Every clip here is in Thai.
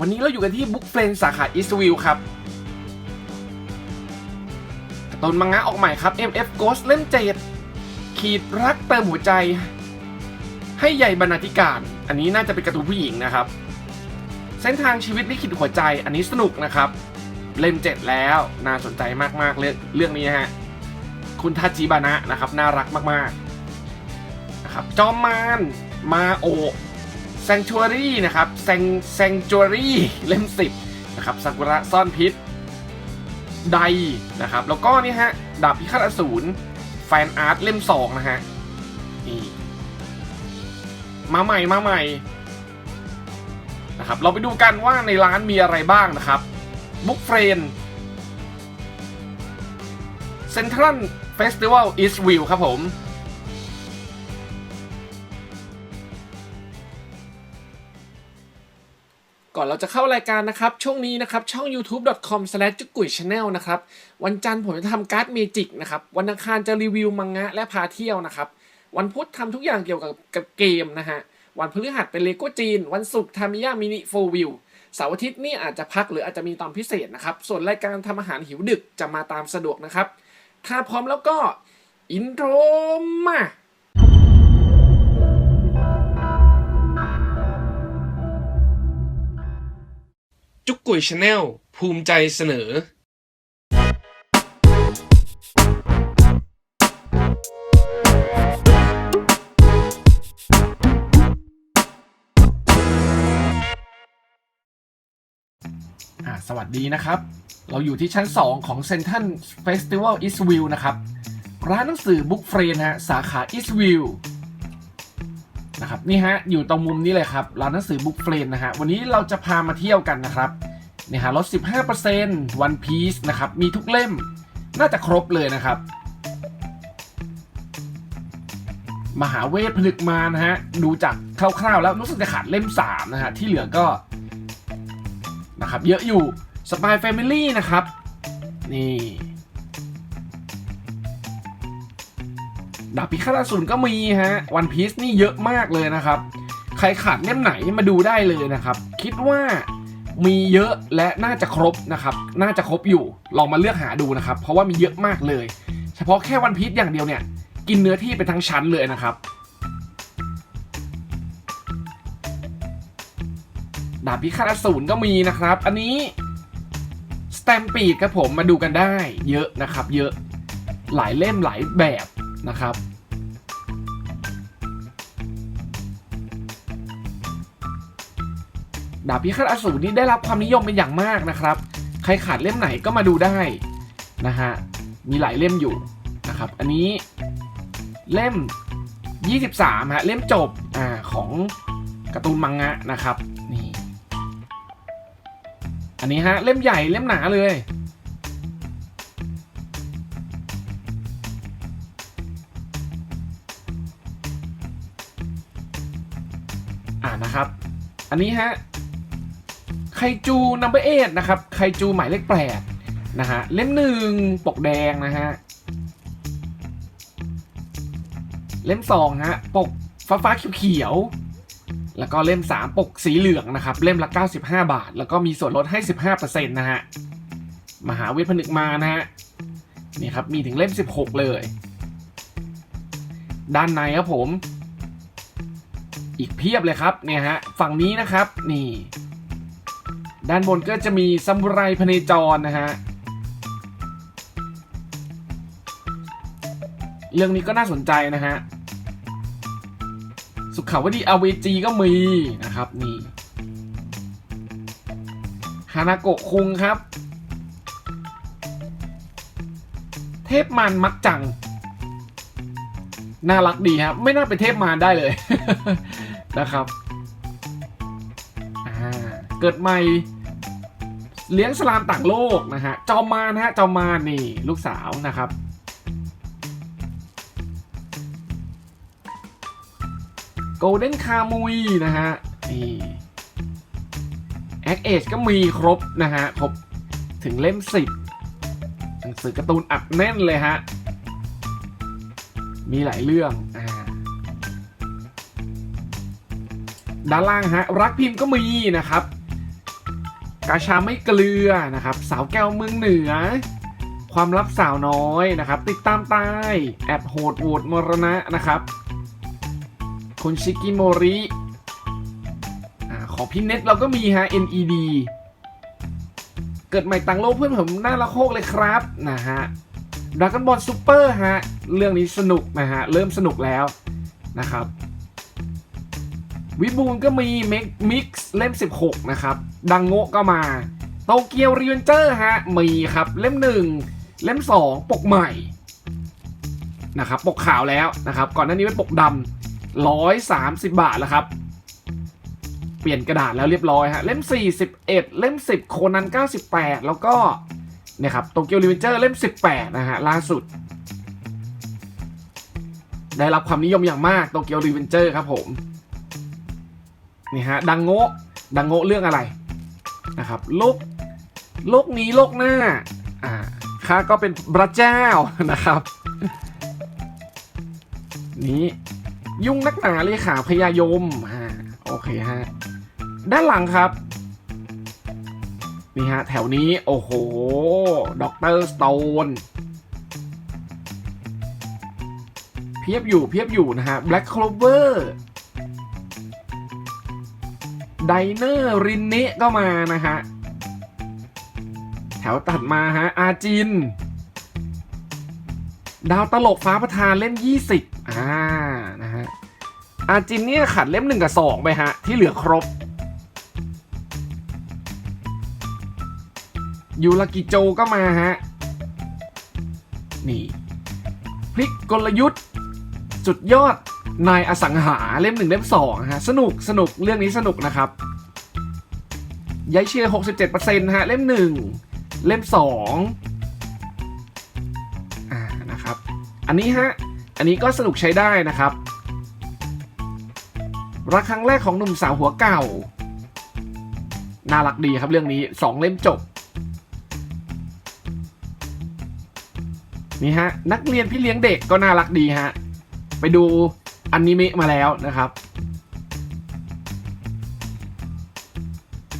วันนี้เราอยู่กันที่บุ๊กเฟรนสาขาอีสวิวครับการ์ตูนมังงะออกใหม่ครับ MF Ghost เล่มเจ็ดขีดรักเติมหัวใจ ให้ใหญ่บรรณาธิการ อันนี้น่าจะเป็นการ์ตูนผู้หญิงนะครับ เส้นทางชีวิตลิขิตหัวใจ อันนี้สนุกนะครับ เล่มเจ็ดแล้วน่าสนใจมากๆเรื่องเรื่องนี้ฮะคุณทาจิบานะนะครับ น่ารักมากๆนะครับจอมมารมาโอ แซงชูรี่นะครับแซงแซงจูรี่เล่มสิบนะครับซากุระซ่อนพิษไดนะครับ แล้วก็นี่ฮะดาบพิฆาตอสูรแฟนอาร์ตเล่มสองนะฮะนี่มาใหม่มาใหม่นะครับเราไปดูกันว่าในร้านมีอะไรบ้างนะครับบุ๊กเฟรนเซ็นทรัลเฟสติวัลอีสต์วิวครับผม ก่อนเราจะเข้ารายการนะครับ ช่วงนี้นะครับ ช่อง youtube.com s l a s h จุกกุย channel นะครับ วันจันทร์ผมจะทำการ์ดเมจิกนะครับ วันอังคารจะรีวิวมังงะและพาเที่ยวนะครับ วันพุธทำทุกอย่างเกี่ยวกับกับเกมนะฮะ วันพฤหัสเป็นเลโก้จีน วันศุกร์ทามิยามินิโฟวิวเสาร์อาทิตย์นี่อาจจะพักหรืออาจจะมีตอนพิเศษนะครับ ส่วนรายการทำอาหารหิวดึกจะมาตามสะดวกนะครับ ถ้าพร้อมแล้วก็อินโทรมา จุกกุยชาแนลภูมิใจเสนอ อ่าสวัสดีนะครับ เราอยู่ที่ชั้น 2 ของ Central Festival Eastview นะครับ ร้านหนังสือบุ๊กเฟรนฮะ สาขา Eastview นะครับนี่ฮะอยู่ตรงมุมนี้เลยครับร้านหนังสือบุ๊กเฟรนนะฮะวันนี้เราจะพามาเที่ยวกันนะครับนี่ฮะลด 15% One Piece นะครับมีทุกเล่มน่าจะครบเลยนะครับ มหาเวทผนึกมารนะฮะดูจากคร่าวๆแล้วรู้สึกจะขาดเล่ม 3 นะฮะที่เหลือก็นะครับเยอะอยู่สปายแฟมิลี่นะครับนี่ ดาบพิฆาตอสูรก็มีฮะวันพีซนี่เยอะมากเลยนะครับ ใครขาดเล่มไหนมาดูได้เลยนะครับ คิดว่ามีเยอะและน่าจะครบนะครับ น่าจะครบอยู่ ลองมาเลือกหาดูนะครับ เพราะว่ามีเยอะมากเลย เฉพาะแค่วันพีซอย่างเดียวเนี่ย กินเนื้อที่ไปทั้งชั้นเลยนะครับ ดาบพิฆาตอสูรก็มีนะครับ อันนี้สแตมปีดครับผมมาดูกันได้ เยอะนะครับ เยอะหลายเล่มหลายแบบ นะครับ ดาบพิฆาตอสูรนี่ได้รับความนิยมเป็นอย่างมากนะครับ ใครขาดเล่มไหนก็มาดูได้นะฮะ มีหลายเล่มอยู่นะครับ อันนี้เล่ม 23 ฮะ เล่มจบอ่าของการ์ตูนมังงะนะครับ นี่ อันนี้ฮะ เล่มใหญ่เล่มหนาเลย อันนี้ฮะไคจูนัมเบอร์เอนะครับไคจูหมายเลขแปดนะฮะเล่มหนึ่งปกแดงนะฮะเล่มสองฮะปกฟ้าฟ้าๆเขียวๆแล้วก็เล่ม 3 ปกสีเหลืองนะครับ เล่มละ 95 บาท แล้วก็มีส่วนลดให้ 15%นะฮะ มหาเวทผนึกมานะฮะ นี่ครับ มีถึงเล่ม 16 เลย ด้านในครับผม อีกเพียบเลยครับเนี่ยฮะฝั่งนี้นะครับนี่ด้านบนก็จะมีซามูไรพเนจรนะฮะเรื่องนี้ก็น่าสนใจนะฮะสุขาวดีอเวจีก็มีนะครับนี่ฮานาโกะคุงครับ เทพมันมักจัง น่ารักดีครับ ไม่น่าเป็นเทพมารได้เลย นะครับเกิดใหม่เลี้ยงสลามต่างโลกนะฮะจอมมารนะฮะจอมมารนี่ลูกสาวนะครับ โกลเด้นคามุยนะฮะนี่แอคเอชก็มีครบนะฮะครบถึงเล่มสิบหนังสือการ์ตูนอัดแน่นเลยฮะ มีหลายเรื่องอ่า ด้านล่างฮะรักพิมพ์ก็มีนะครับ กาชาไม่เกลือนะครับ สาวแก้วเมืองเหนือ ความลับสาวน้อยนะครับ ติดตามตายแอบโหดโหวตมรณะนะครับ คุณชิกิโมริอของพี่เน็ตเราก็มีฮะ NED เกิดใหม่ต่างโลกเพื่อนผมน่ารักโคกเลยครับนะฮะดราก้อนบอลซูเปอร์ฮะ เรื่องนี้สนุกนะฮะ เริ่มสนุกแล้วนะครับ วิบูลก็มีเมกมิกซ์เล่ม 16 นะครับ ดังโงะก็มา โตเกียวรีเวนเจอร์ฮะ มีครับ เล่ม 1 เล่ม 2 ปกใหม่นะครับ ปกขาวแล้วนะครับ ก่อนหน้านี้เป็นปกดำร้อยสามสิบบาทแล้วครับ เปลี่ยนกระดาษแล้วเรียบร้อยฮะ เล่ม 41 เล่ม 10 โคนัน 98 แล้วก็เนี่ยครับโตเกียวรีเวนเจอร์เล่ม 18 นะฮะ ล่าสุด ได้รับความนิยมอย่างมากโตเกียวรีเวนเจอร์ครับผม นี่ฮะดังโงะดังโงะเรื่องอะไรนะครับโลกโลกนี้โลกหน้าอ่าข้าก็เป็นพระเจ้านะครับ นี้ยุ่งนักหนาเลยขาพยายมอ่าโอเคฮะด้านหลังครับนี่ฮะแถวนี้โอ้โหด็อกเตอร์สโตนเพียบอยู่เพียบอยู่นะฮะ Black Clover ไดเนอร์รินเนะก็มานะฮะ แถวตัดมาฮะ อาจิน ดาวตลกฟ้าประธานเล่ม20 อ่า นะฮะ อาจินเนี่ยขัดเล่ม 1 กับ 2 ไปฮะ ที่เหลือครบ ยูรากิโจก็มาฮะ นี่ พลิกกลยุทธ์ สุดยอด นายอสังหาเล่มหนึ่งเล่มสองฮะสนุกสนุกเรื่องนี้สนุกนะครับย้ายเชียร์67%ฮะเล่มหนึ่งเล่มสองอ่านะครับ อันนี้ฮะอันนี้ก็สนุกใช้ได้นะครับรักครั้งแรกของหนุ่มสาวหัวเก่า น่ารักดีครับเรื่องนี้สองเล่มจบนี่ฮะนักเรียนพี่เลี้ยงเด็กก็น่ารักดีฮะไปดู อนิเมะมาแล้วนะครับ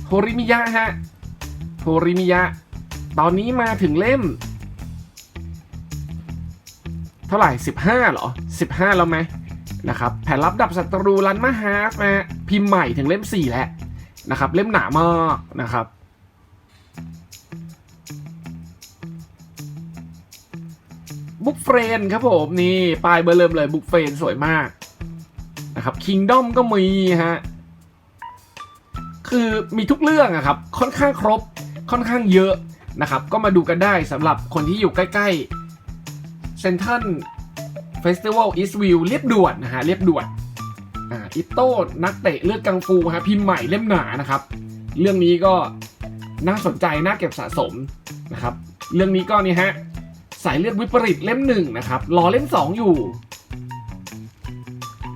โฮริมิยะฮะโฮริมิยะ ตอนนี้มาถึงเล่ม เท่าไหร่ 15เหรอ 15 แล้วไหมนะครับแผ่นลับดับศัตรูรันมาฮาฟนะพิมพ์ใหม่ถึงเล่ม 4 แล้วนะครับ เล่มหนามากนะครับบุ๊กเฟรนครับผม นี่ปลายเบอร์เริ่มเลยบุ๊กเฟรนสวยมาก นะครับคิงดอมก็มีฮะคือมีทุกเรื่องอะครับค่อนข้างครบค่อนข้างเยอะนะครับ ก็มาดูกันได้สำหรับคนที่อยู่ใกล้ๆเซนทันเฟสติวัลอีสต์วิวเรียบด่วนนะฮะเรียบด่วนอ่าอิโต้นักเตะเลือดกังฟูฮะพิมพ์ใหม่เล่มหนานะครับ เรื่องนี้ก็น่าสนใจน่าเก็บสะสมนะครับ เรื่องนี้ก็นี่ฮะสายเลือดวิปริตเล่มหนึ่งนะครับรอเล่มสองอยู่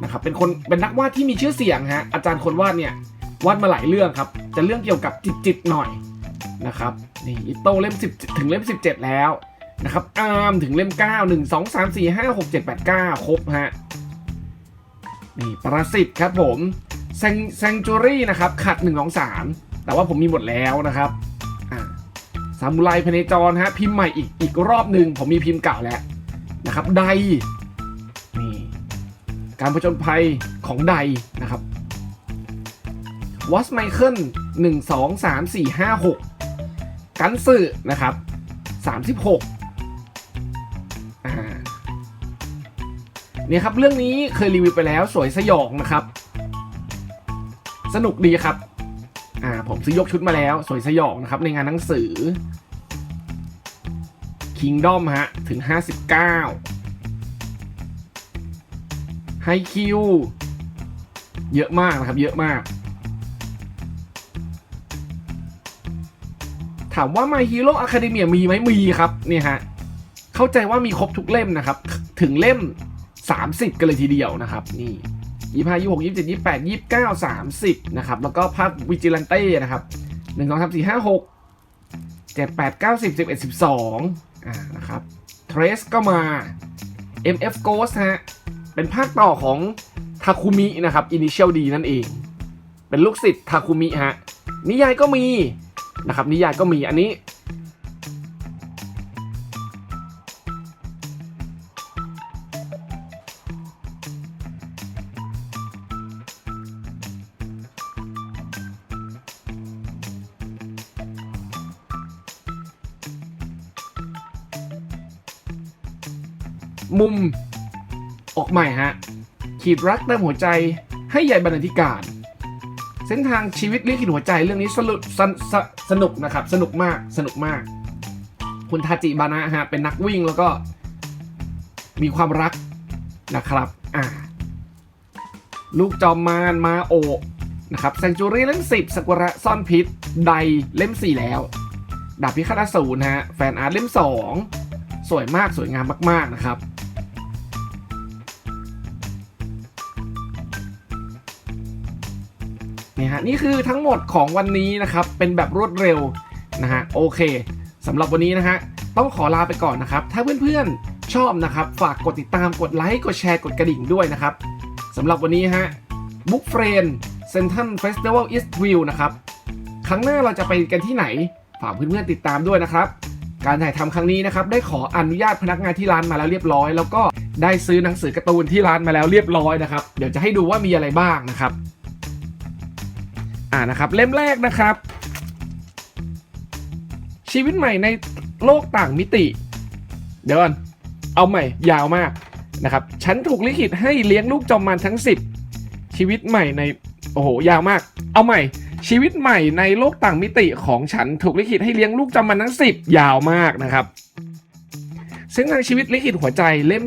นะครับเป็นคนเป็นนักวาดที่มีชื่อเสียงฮะอาจารย์คนวาดเนี่ยวาดมาหลายเรื่องครับ จะเรื่องเกี่ยวกับจิตจิตหน่อยนะครับนี่อิโต้เล่มสิบถึงเล่มสิบเจ็ดแล้วนะครับอาร์มถึงเล่มเก้าหนึ่งสองสามสี่ห้าหกเจ็ดแปดเก้าครบฮะนี่ประสิตครับผมแซงแซงจูรี่นะครับขัดหนึ่งสองสามแต่ว่าผมมีหมดแล้วนะครับอ่าซามูไรพเนจรฮะพิมพ์ใหม่อีกอีกรอบหนึ่งผมมีพิมพ์เก่าแล้วนะครับได การผจญภัยของไดนะครับวอสไมเคิลหนึ่งสองสามสี่ห้าหกกันสึนะครับสามสิบหกเนี่ยครับ เรื่องนี้เคยรีวิวไปแล้วสวยสยองนะครับ สนุกดีครับ อ่า ผมซื้อยกชุดมาแล้ว สวยสยองนะครับ ในงานหนังสือ Kingdom ฮะ ถึง 59 ไฮคิว เยอะมากนะครับ เยอะมาก ถามว่า My Hero Academia มีไหมมีครับ เนี่ยฮะ เข้าใจว่ามีครบทุกเล่มนะครับ ถึงเล่ม 30 กันเลยทีเดียวนะครับ นี่ยี่ห้ายี่หกยี่เจ็ดยี่แปดยี่เก้าสามสิบนะครับ แล้วก็ภาพวิจิลันเต้นะครับหนึ่งสองสามสี่ห้าหกเจ็ดแปดเก้าสิบสิบเอ็ดสิบสองอ่านะครับเทรสก็มา MF Ghost ฮะ เป็นภาคต่อของทาคุมินะครับ Initial D นั่นเอง เป็นลูกศิษย์ทาคุมิฮะ นิยายก็มีนะครับ นิยายก็มีอันนี้มุม ออกใหม่ฮะ ขีดรักเติมหัวใจให้ใหญ่บรรณาธิการ เส้นทางชีวิตเรียกขีดหัวใจเรื่องนี้สนุกสนสสนุกนะครับ สนุกมากสนุกมาก คุณทาจิบานะฮะเป็นนักวิ่งแล้วก็ มีความรักนะครับอ่าลูกจอมมารมาโอนะครับแซงจูรี่เล่มสิบสกุระซ่อนพิษ ไดเล่มสี่แล้ว ดาบพิฆาตอสูรฮะ แฟนอาร์ตเล่มสองสวยมากสวยงามมาก ๆ นะครับ นี่ฮะนี่คือทั้งหมดของวันนี้นะครับ เป็นแบบรวดเร็วนะฮะโอเคสำหรับวันนี้นะฮะต้องขอลาไปก่อนนะครับ ถ้าเพื่อนๆชอบนะครับ ฝากกดติดตามกดไลค์กดแชร์กดกระดิ่งด้วยนะครับสำหรับวันนี้ฮะบุ๊กเฟรนเซนทันเฟสติวัลอีสต์วิวนะครับครั้งหน้าเราจะไปกันที่ไหน ฝากเพื่อนๆติดตามด้วยนะครับ การถ่ายทำครั้งนี้นะครับ ได้ขออนุญาตพนักงานที่ร้านมาแล้วเรียบร้อย แล้วก็ได้ซื้อหนังสือการ์ตูนที่ร้านมาแล้วเรียบร้อยนะครับ เดี๋ยวจะให้ดูว่ามีอะไรบ้างนะครับ อ่านะครับเล่มแรกนะครับ ชีวิตใหม่ในโลกต่างมิติ เดี๋ยวก่อนเอาใหม่ยาวมากนะครับฉันถูกลิขิตให้เลี้ยงลูกจอมมันทั้ง 10 ชีวิตใหม่ในโอ้โหยาวมาก เอาใหม่ ชีวิตใหม่ในโลกต่างมิติของฉันถูกลิขิตให้เลี้ยงลูกจอมมันทั้ง 10 ยาวมากนะครับ เส้นทางชีวิตลิขิตหัวใจเล่ม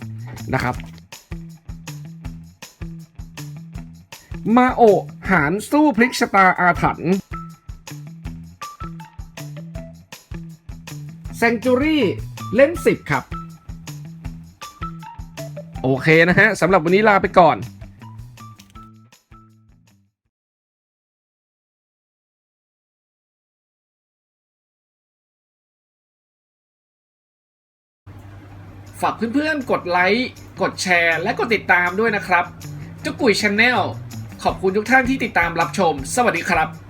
7นะครับ มาโอหารสู้พลิกชะตาอาถรรพ์แซงจูรี่เล่มสิบครับ โอเคนะฮะสำหรับวันนี้ลาไปก่อนฝากเพื่อนๆ กดไลค์ กดแชร์ และกดติดตามด้วยนะครับจุกกุยชาแนล ขอบคุณทุกท่านที่ติดตามรับชม สวัสดีครับ